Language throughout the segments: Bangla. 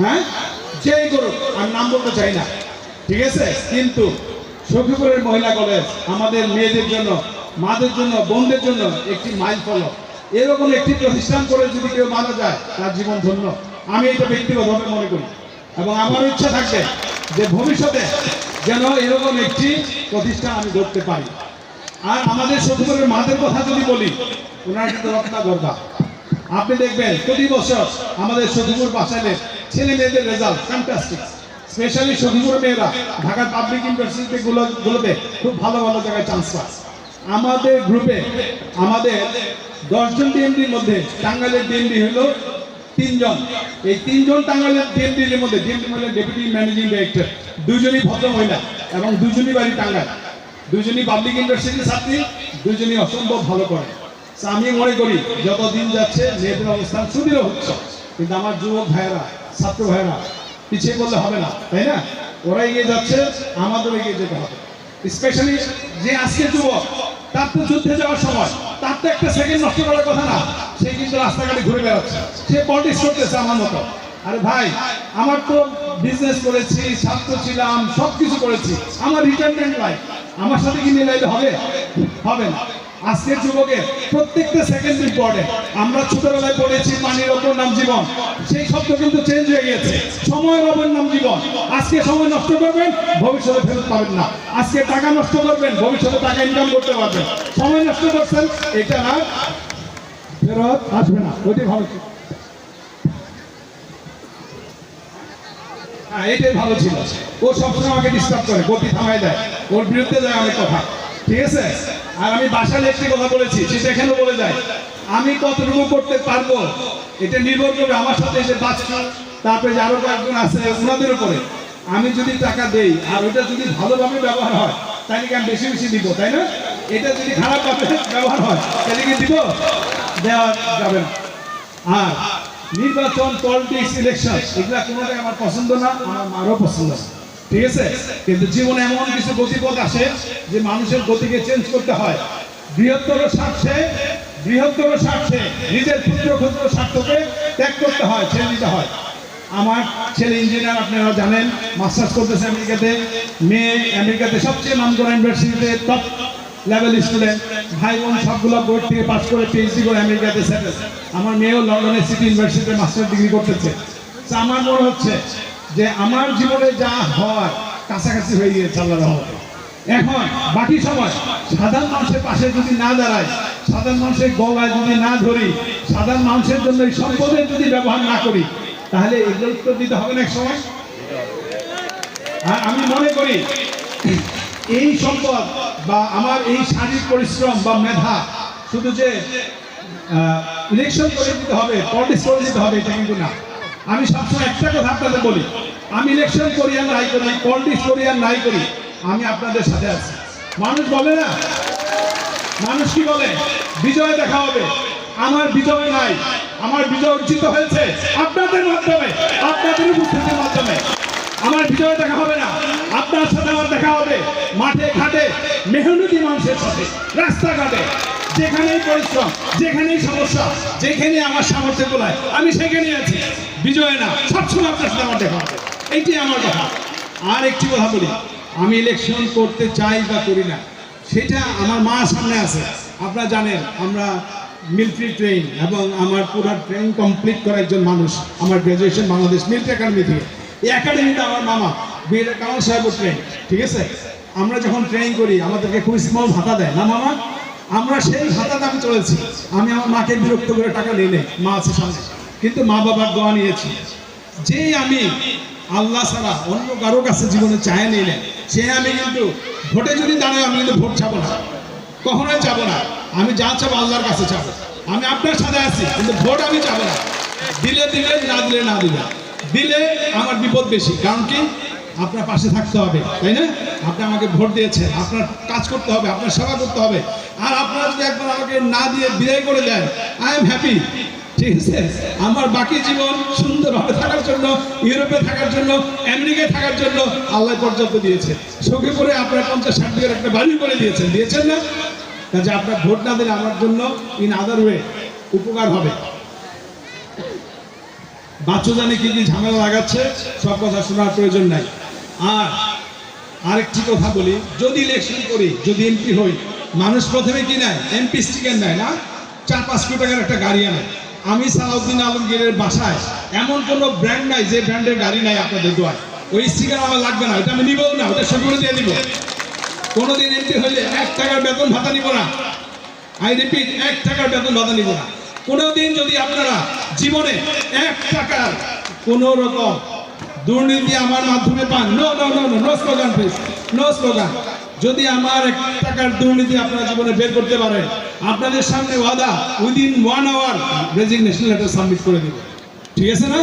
হ্যাঁ? যেই করুক আমি নাম বলতে চাই না। ঠিক আছে? কিন্তু সখীপুরের মহিলা কলেজ আমাদের মেয়েদের জন্য, মাদের জন্য, বোনদের জন্য একটি মাইল ফলক এরকম একটি প্রতিষ্ঠান করে যদি কেউ মারা যায়, তার জীবন ধন্য। আমি এটা ব্যক্তিগতভাবে মনে করি। এবং আমার ইচ্ছা থাকবে যে ভবিষ্যতে যেন এরকম একটি প্রতিষ্ঠান আমি করতে পারি। আর আমাদের সখীপুরের মাদের কথা যদি বলি, ওনারা কিন্তু রত্না গর্বা আপনি দেখবেন, প্রতি বছর আমাদের সখীপুর বাসাইলের ছেলে মেয়েদের রেজাল্ট ফ্যান্টাস্টিক স্পেশালি সখীপুর মেয়েরা ঢাকা পাবলিক ইউনিভার্সিটি গুলোতে খুব ভালো ভালো জায়গায় চান্স পায়। আমাদের গ্রুপে আমাদের দশজন ডিএমডির মধ্যে টাঙ্গাইলের ডিএমডি হলো তিনজন। এই তিনজন টাঙ্গাইলের ডিএমডির মধ্যে ডিএমডি মানে ডেপুটি ম্যানেজিং ডাইরেক্টর দুজনই ভদ্র মহিলা এবং দুজনই বাড়ি টাঙ্গাইল। দুজনই পাবলিক ইউনিভার্সিটির ছাত্রী, দুজনই অসম্ভব ভালো করে। আমি মনে করি যত দিন যাচ্ছে মেয়েদের অবস্থান সুদৃঢ় হচ্ছে। কিন্তু আমার যুবক ভাইয়েরা ছাত্র ভাইয়েরা, পিছিয়ে বললে হবে না, তাই না? ওরা এগিয়ে যাচ্ছে আমাদের এগিয়ে যেতে হবে। স্পেশালি যে আজকে যুবক, তার তো যুদ্ধে যাওয়ার সময়, তার তো একটা সেকেন্ড নষ্ট করার কথা না, সে কিন্তু রাস্তাঘাটে ঘুরে বেড়াচ্ছে। সে পলিটিক্স করতেছে আমার মতো। আরে ভাই, আমার তো বিজনেস করেছি, ছাত্র ছিলাম সব কিছু করেছি। আমার রিটায়ারমেন্ট লাইফ আমার সাথে কি মিলাইলে হবে? হবে না। আজকের যুবকের প্রত্যেকটা সেকেন্ড ইম্পর্টেন্ট আমরা ছোটবেলায় পড়েছি পানির ওপর নাম জীবন। সেই শব্দ কিন্তু চেঞ্জ হয়ে গেছে সময়ের ওপর নাম জীবন। আজকে সময় নষ্ট করবেন, ভবিষ্যতে ফেরত পাবেন না। আজকে টাকা নষ্ট করবেন, ভবিষ্যতে টাকা ইনকাম করতে পারবেন। সময় নষ্ট করছেন, এটা না ফেরত আসবে না। ওইটাই ভালো ছিল। হ্যাঁ এটাই ভালো ছিল। ও সবসময় আমাকে ডিস্টার্ব করে, গতি থামাই দেয়। ওর বিরুদ্ধে যায় অনেক কথা। ঠিক আছে? আর আমি বাসায় একটি কথা বলেছি সেটা এখানেও বলে যায়, আমি কতটুকু করতে পারব? এটা নির্ভর করবে আমার সাথে যে বাচ্চা তারপরে যে আরও কয়েকজন আছে ওনাদের উপরে। আমি যদি টাকা দেই, আর ওটা যদি ভালোভাবে ব্যবহার হয়, তাহলে কি আমি বেশি বেশি দিব, তাই না? এটা যদি খারাপভাবে ব্যবহার হয়, তাহলে কি দিব? দেওয়া যাবে না। আর নির্বাচন পলিটিক্স ইলেকশন এগুলা কোনোটাই আমার পছন্দ না, আমার মারও পছন্দ না। ঠিক আছে? কিন্তু জীবনে এমন কিছু গতিপথ আসে যে মানুষের গতিকে চেঞ্জ করতে হয়। বৃহত্তর স্বার্থে বৃহত্তর স্বার্থে নিজের ক্ষুদ্র ক্ষুদ্র স্বার্থকে ত্যাগ করতে হয়, ছেড়ে দিতে হয়। আমার ছেলে ইঞ্জিনিয়ার আপনারা জানেন মাস্টার্স করতেছে আমেরিকাতে। মেয়ে আমেরিকাতে সবচেয়ে নাম করা ইউনিভার্সিটিতে টপ লেভেল স্টুডেন্ট ভাই বোন সবগুলো বোর্ড থেকে পাস করে পিএইচডি করে আমেরিকাতে সেটেল আমার মেয়েও লন্ডনের সিটি ইউনিভার্সিটিতে মাস্টার ডিগ্রি করতেছে। আমার মনে হচ্ছে যে আমার জীবনে যা হয় কাছাকাছি হয়ে গিয়েছে আল্লাহ রহমতে। এখন বাকি সময় সাধারণ মানুষের পাশে যদি না দাঁড়ায় সাধারণ মানুষের গলায় যদি না ধরি, সাধারণ মানুষের জন্য এই সম্পদের যদি ব্যবহার না করি, তাহলে এগুলো উত্তর দিতে হবে না এক সময়? আমি মনে করি, এই সম্পদ বা আমার এই শারীরিক পরিশ্রম বা মেধা, শুধু যে ইলেকশন করে দিতে হবে পলিটিক্স করে দিতে হবে, এটা কিন্তু না। আমি সবসময় একটা কথা আপনাদের বলি। আমি ইলেকশন করি আর নাই করি পলিটিক্স করি আর নাই করি, আমি আপনাদের সাথে আছি। মানুষ বলে না? মানুষ কি বলে? বিজয় দেখা হবে। আমার বিজয় নাই। আমার বিজয় অর্জিত হয়েছে আপনাদের মাধ্যমে, আপনাদের উপস্থিতির মাধ্যমে। আমার বিজয় দেখা হবে না। আপনার সাথে আমার দেখা হবে মাঠে, ঘাটে, মেহনতি মানুষের সাথে, রাস্তাঘাটে। যেখানেই পরিশ্রম, যেখানেই সমস্যা যেখানে আমার সামর্থ্য গোলায় আমি সেখানেই আছি। বিজয় না সবসময় আপনার সাথে আমার দেখা হবে। এইটাই আমার কথা। আর একটি কথা বলি, আমি ইলেকশন করতে চাই বা করি না, সেটা আমার মা সামনে আছে। আপনারা জানেন, আমরা মিলিটারি ট্রেন এবং আমার পুরো ট্রেন কমপ্লিট করা একজন মানুষ, আমার গ্র্যাজুয়েশন বাংলাদেশ মিলিটারি একাডেমি থেকে। এই একাডেমিতে আমার মামা বীর কামাল সাহেব ট্রেন ঠিক আছে? আমরা যখন ট্রেনিং করি, আমাদেরকে খুব স্মল ভাতা দেয়। না মামা? আমরা সেই ভাতাতে আমি চলেছি। আমি আমার মাকে বিরক্ত করে টাকা নিয়ে নেই। মা আছে সামনে। কিন্তু মা বাবার দোয়া নিয়েছি। যেই আমি আল্লাহ ছাড়া অন্য কারও কাছে জীবনে চায় নিলে সে আমি কিন্তু ভোটে যদি দাঁড়ায়, আমি কিন্তু ভোট চাবো না। কখনোই চাবো না। আমি যা চাবো আল্লাহর কাছে চাবো। আমি আপনার সাথে আছি, কিন্তু ভোট আমি চাবো না। দিলে দিলে, না দিলে না দিলে। দিলে আমার বিপদ বেশি, কারণ কি? আপনার পাশে থাকতে হবে, তাই না? আপনি আমাকে ভোট দিয়েছেন, আপনার কাজ করতে হবে, আপনার সেবা করতে হবে। আর আপনারা যদি একবার আমাকে না দিয়ে বিদায় করে দেন আই এম হ্যাপি ঠিক আছে? আমার বাকি জীবন সুন্দরভাবে থাকার জন্য, ইউরোপে থাকার জন্য, আমেরিকায় থাকার জন্য আল্লাহ পর্যন্ত দিয়েছে। সখীপুরে আপনার পঞ্চাশ ষাট বিঘের একটা বাড়ি করে দিয়েছেন। দিয়েছেন না? কাজে আপনার ভোট না দিলে আমার জন্য ইন আদার ওয়ে উপকার হবে। বাচ্চা জানে কি কি ঝামেলা লাগাচ্ছে? সব কথা শোনার প্রয়োজন নাই। আর আরেকটি কথা বলি, যদি ইলেকশন করি, যদি এমপি হই, মানুষ প্রথমে কি নেয়? এমপি স্টিকার নেয় না? চার পাঁচ কোটি টাকার একটা গাড়ি আনে। আমি সালাউদ্দিন আলমগীরের বাসায় এমন কোনো ব্র্যান্ড নাই যে ব্র্যান্ডের গাড়ি নাই আপনাদের দোয়ায়। ওই স্টিকার আমার লাগবে না ওটা আমি নিবও না ওটা করে দিয়ে দিব কোনোদিন এমপি হইলে এক টাকার বেতন ভাতা নিব না। আই রিপিট এক টাকার বেতন ভাতা নিব না। কোনোদিন যদি আপনারা জীবনে এক টাকার কোন রকম দুর্নীতি আমার মাধ্যমে পান no no no no no slogan please no slogan যদি আমার এক টাকার দুর্নীতি আপনারা জীবনে বের করতে পারেন আপনাদের সামনে ওয়াদা within one hour resignation letter submit করে দিব। ঠিক আছে না?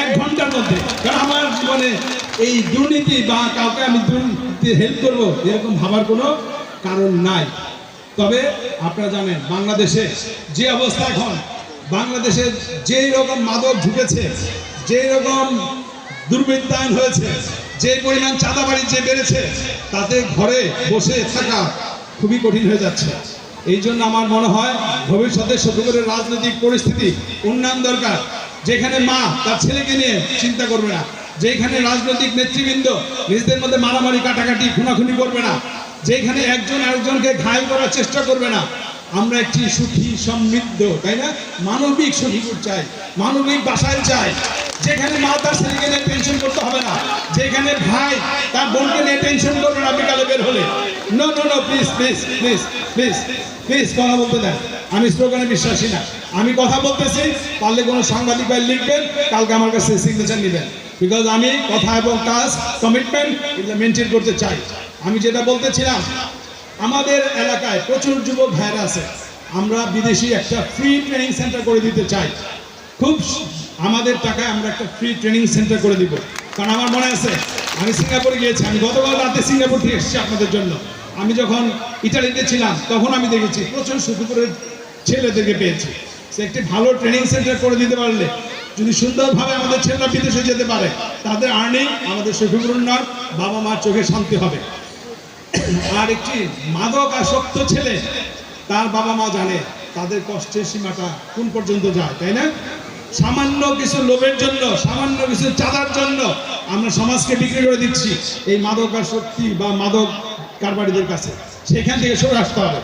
এক ঘণ্টার মধ্যে। কারণ আমার জীবনে এই দুর্নীতি বা কাউকে আমি দুর্নীতি হেল্প করব, এরকম ভাবার কোনো কারণ নাই। তবে আপনারা জানেন, বাংলাদেশে যে অবস্থা এখন, বাংলাদেশে যেই রকম মাদক ঢুকেছে, যেই রকম দুর্বৃত্তায়ন হয়েছে যে পরিমাণ চাঁদাবাড়ি যে বেড়েছে, তাতে ঘরে বসে থাকা খুবই কঠিন হয়ে যাচ্ছে। এই জন্য আমার মনে হয় ভবিষ্যতে সত্যিকারের রাজনৈতিক পরিস্থিতি উন্নয়ন দরকার। যেখানে মা তার ছেলেকে নিয়ে চিন্তা করবে না। যেখানে রাজনৈতিক নেতৃবৃন্দ নিজেদের মধ্যে মারামারি, কাটাকাটি, খুনাখুনি করবে না। যেখানে একজন আরেকজনকে ঘায়ল করার চেষ্টা করবে না। আমরা একটি সুখী, সমৃদ্ধ, তাই না? মানবিক সখীপুর চাই। মানবিক বাসায় চাই। যেখানে মা তার ছেলেকে নিয়ে টেনশন করতে হবে না। যেখানে ভাই তার বোনকে নিয়ে টেনশন করবে না বিকালে বের হলে। No no no please please please please please কথা বলতে দেন। আমি স্লোগানে বিশ্বাসী না। আমি কথা বলতেছি, পারলে কোনো সাংবাদিক ভাই লিখবেন, কালকে আমার কাছে সিগনেচার নেবেন। বিকজ আমি কথা এবং কাজ কমিটমেন্ট এগুলো মেনটেন করতে চাই। আমি যেটা বলতেছিলাম, আমাদের এলাকায় প্রচুর যুবক ভাইরা আছে। আমরা বিদেশি একটা ফ্রি ট্রেনিং সেন্টার করে দিতে চাই। খুব আমাদের টাকায় আমরা একটা ফ্রি ট্রেনিং সেন্টার করে দিব। কারণ আমার মনে আছে, আমি সিঙ্গাপুরে গিয়েছি, আমি গতকাল রাতে সিঙ্গাপুর থেকে এসেছি আপনাদের জন্য। আমি যখন ইটালিতে ছিলাম, তখন আমি দেখেছি প্রচুর সুখপুরের ছেলেদেরকে পেয়েছি। সে একটি ভালো ট্রেনিং সেন্টার করে দিতে পারলে, যদি সুন্দরভাবে আমাদের ছেলেরা বিদেশে যেতে পারে, তাদের আর্নিং আমাদের সুখপুর উন্নয়ন বাবা মার চোখে শান্তি হবে। আর একটি মাদক আসক্ত ছেলে, তার বাবা মা জানে, তাদের কষ্টের সীমাটা কোন পর্যন্ত যায়, তাই না? সামান্য কিছু লোভের জন্য, সামান্য কিছু চাঁদার জন্য আমরা সমাজকে বিক্রি করে দিচ্ছি এই মাদক আসক্তি বা মাদক কারবারিদের কাছে। সেখান থেকে সরে আসতে হবে।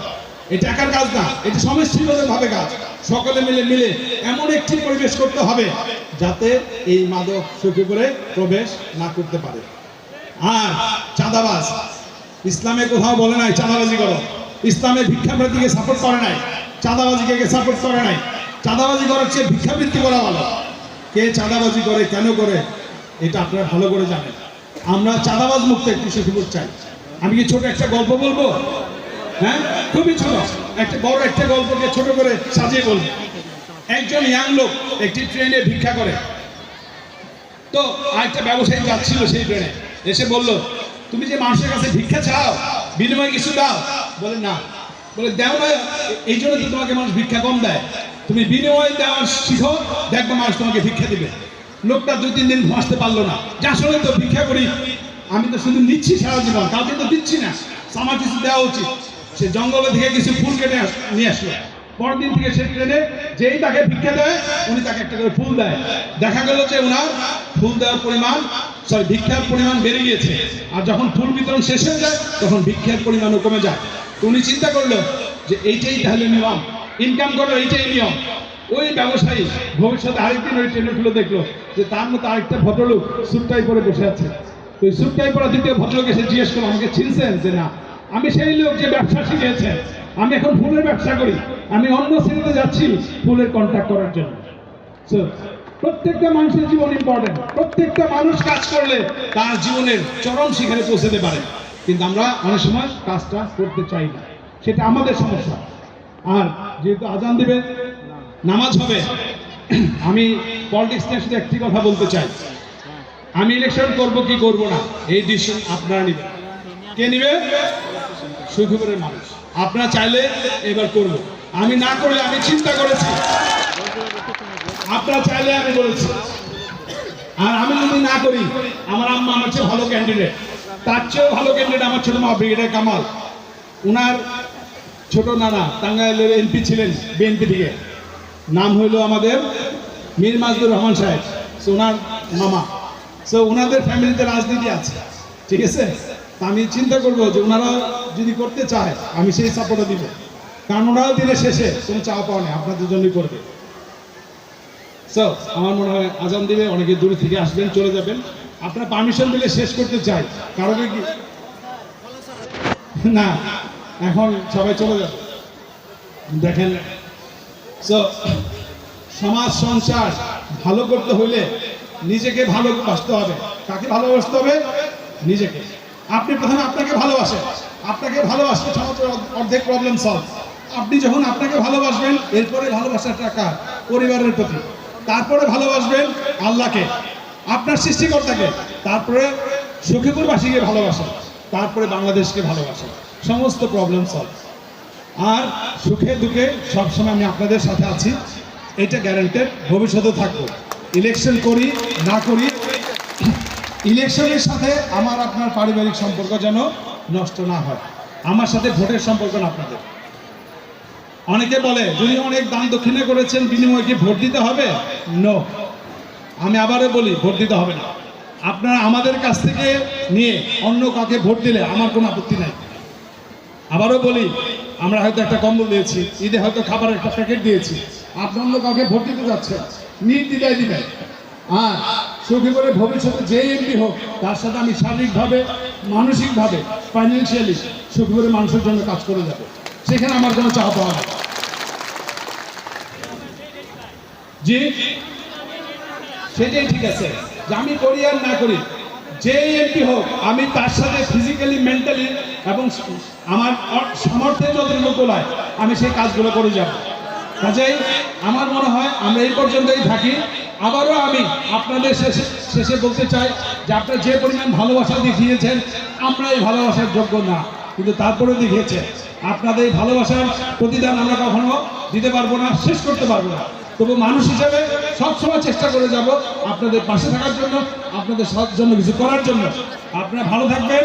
এই টাকার কাজ না, এটি সমষ্টিগতভাবে কাজ। সকলে মিলে মিলে এমন একটি পরিবেশ করতে হবে যাতে এই মাদক করে প্রবেশ না করতে পারে। আর চাঁদাবাজ, ইসলামে কোথাও বলে নাই চাঁদাবাজি করো। ইসলামে ভিক্ষাবৃত্তিকে সাপোর্ট করে নাই, চাঁদাবাজিকে সাপোর্ট করে নাই। চাঁদাবাজি করার চেয়ে ভিক্ষাবৃত্তি করা ভালো। কে চাঁদাবাজি করে, কেন করে, এটা আপনারা ভালো করে জানেন। আমরা চাঁদাবাজ মুক্ত একটি সুখীপুর চাই। আমি কি ছোট একটা গল্প বলব? হ্যাঁ? খুবই ছোট। একটা বড় একটা গল্পকে ছোট করে সাজিয়ে বলব। একজন ইয়াং লোক একটি ট্রেনে ভিক্ষা করে। তো আরেকটা ব্যবসায়ী যাচ্ছিল সেই ট্রেনে। এসে বলল, তুমি যে মানুষের কাছে ভিক্ষা চাও, বিনিময়ে কিছু দাও? বলে, না। বলে, দেও না, এই জন্য তো তোমাকে মানুষ ভিক্ষা কম দেয়। তুমি বিনিময় দেওয়া শিখো দেখবে মানুষ তোমাকে ভিক্ষা দিবে। লোকটা দুই তিন দিন ভাসতে পারল না। যে আসলে তো ভিক্ষা করি। আমি তো শুধু নিচ্ছি সারা জীবন, কাউকে তো দিচ্ছি না। আমার কিছু দেওয়া উচিত। সে জঙ্গলে থেকে কিছু ফুল কেটে নিয়ে আসলো। পরদিন থেকে সে ট্রেনে যেই তাকে ভিক্ষা দেয়, উনি তাকে একটা করে ফুল দেয়। দেখা গেল যে ওনার ফুল দেওয়ার পরিমাণ সরি ভিক্ষার পরিমাণ বেড়ে গিয়েছে। আর যখন ফুল বিতরণ শেষ হয়ে যায়, তখন ভিক্ষার পরিমাণও কমে যায়। তো উনি চিন্তা করল যে এইটাই তাহলে নিয়ম। ইনকাম করার এইটাই নিয়ম। ওই ব্যবসায়ী ভবিষ্যতে আরেকদিন ওই ট্রেনে খুলে দেখল যে তার মতো আরেকটা ভদ্রলোক সুটটাই পরে বসে আছে। ওই সুটটাই পরা দ্বিতীয় ভদ্রলোক এসে জিজ্ঞেস করল, আমাকে চিনছেন? যে না। আমি সেই লোক যে ব্যবসা শিখেছে। আমি এখন ফুলের ব্যবসা করি। আমি অন্য শ্রেণীতে যাচ্ছি ফুলের কন্ট্যাক্ট করার জন্য। প্রত্যেকটা মানুষের জীবন ইম্পর্টেন্ট প্রত্যেকটা মানুষ কাজ করলে তার জীবনের চরম শিখরে পৌঁছতে পারে। কিন্তু আমরা অনেক সময় কাজটা করতে চাই না। সেটা আমাদের সমস্যা। আর যেহেতু আজান দেবে, নামাজ হবে, আমি পলিটিক্স নিয়ে শুধু একটি কথা বলতে চাই। আমি ইলেকশন করব কি করব না, এই ডিসিশন আপনারা নেবেন। কে নিবে? সুখবরের মানুষ। আপনারা চাইলে এবার করব। আমি না করলে আমি চিন্তা করেছি। আপনারা চাইলে আমি বলেছি। আর আমি যদি না করি, আমার আম্মা আমার চেয়ে ভালো ক্যান্ডিডেট তার চেয়েও ভালো ক্যান্ডিডেট আমার ছোট মা ব্রিগেডার কামাল। উনার ছোট নানা, টাঙ্গাইলের এমপি ছিলেন বিএনপি থেকে। নাম হইল আমাদের মীর মাজদুর রহমান সাহেব ওনার মামা। সো ওনাদের ফ্যামিলিতে রাজনীতি আছে, ঠিক আছে? আমি চিন্তা করব যে ওনারা যদি করতে চায়, আমি সেই সাপোর্টও দিব। কারণ ওনারাও দিনের শেষে কোনো চাওয়া পাওয়া নেই, আপনাদের জন্যই করবে। সো আমার মনে হয় আজান দিবে অনেকে দূরে থেকে আসবেন, চলে যাবেন। আপনার পারমিশন দিলে শেষ করতে চাই। কারণ কি? না এখন সবাই চলে যাবে দেখেন। সমাজ সংসার ভালো করতে হলে নিজেকে ভালোবাসতে হবে। কাকে ভালোবাসতে হবে? নিজেকে। আপনি প্রথমে আপনাকে ভালোবাসেন। আপনাকে ভালোবাসলে সমাজের অর্ধেক প্রবলেম সলভ আপনি যখন আপনাকে ভালোবাসবেন, এরপরে ভালোবাসাটা কার? পরিবারের প্রতি। তারপরে ভালোবাসবেন আল্লাহকে, আপনার সৃষ্টিকর্তাকে। তারপরে সখীপুরবাসীকে ভালোবাসেন। তারপরে বাংলাদেশকে ভালোবাসেন। সমস্ত প্রবলেম সলভ আর সুখে দুঃখে সবসময় আমি আপনাদের সাথে আছি। এটা গ্যারান্টেড ভবিষ্যতে থাকব। ইলেকশন করি, না করি ইলেকশনের সাথে আমার আপনার পারিবারিক সম্পর্ক যেন নষ্ট না হয়। আমার সাথে ভোটের সম্পর্ক না আপনাদের। অনেকে বলে, যদি অনেক দান দক্ষিণে করেছেন, বিনিময়ে কি ভোট দিতে হবে? নো আমি আবারও বলি, ভোট দিতে হবে না। আপনারা আমাদের কাছ থেকে নিয়ে অন্য কাউকে ভোট দিলে আমার কোনো আপত্তি নাই। আবারও বলি, আমরা হয়তো একটা কম্বল দিয়েছি, ঈদে হয়তো খাবার একটা প্যাকেট দিয়েছি। আপনি অন্য কাউকে ভোট দিতে যাচ্ছেন নির্দ্বিধায় দিবেন আর সুখী করে ভবিষ্যতে যে এমপি হোক, তার সাথে আমি শারীরিকভাবে, মানসিকভাবে ফাইন্যান্সিয়ালি সুখী করে মানুষের জন্য কাজ করে যাব। সেখানে আমার কোনো পাওয়া নেই। জি? সেটাই ঠিক আছে। যে আমি করি আর না করি যে এমপি হোক, আমি তার সাথে ফিজিক্যালি মেন্টালি এবং আমার সামর্থ্যে যতটুকু তোলায় আমি সেই কাজগুলো করে যাব। কাজেই আমার মনে হয় আমরা এই পর্যন্তই থাকি। আবারও আমি আপনাদের শেষে শেষে বলতে চাই যে আপনারা যে পরিমাণ ভালোবাসা দেখিয়েছেন, আমরা এই ভালোবাসার যোগ্য না, কিন্তু তারপরেও দেখিয়েছে। আপনাদের এই ভালোবাসার প্রতিদান আমরা কখনো দিতে পারব না, শেষ করতে পারব না। তবু মানুষ হিসেবে সবসময় চেষ্টা করে যাব আপনাদের পাশে থাকার জন্য, আপনাদের সব জন্য, কিছু করার জন্য। আপনারা ভালো থাকবেন।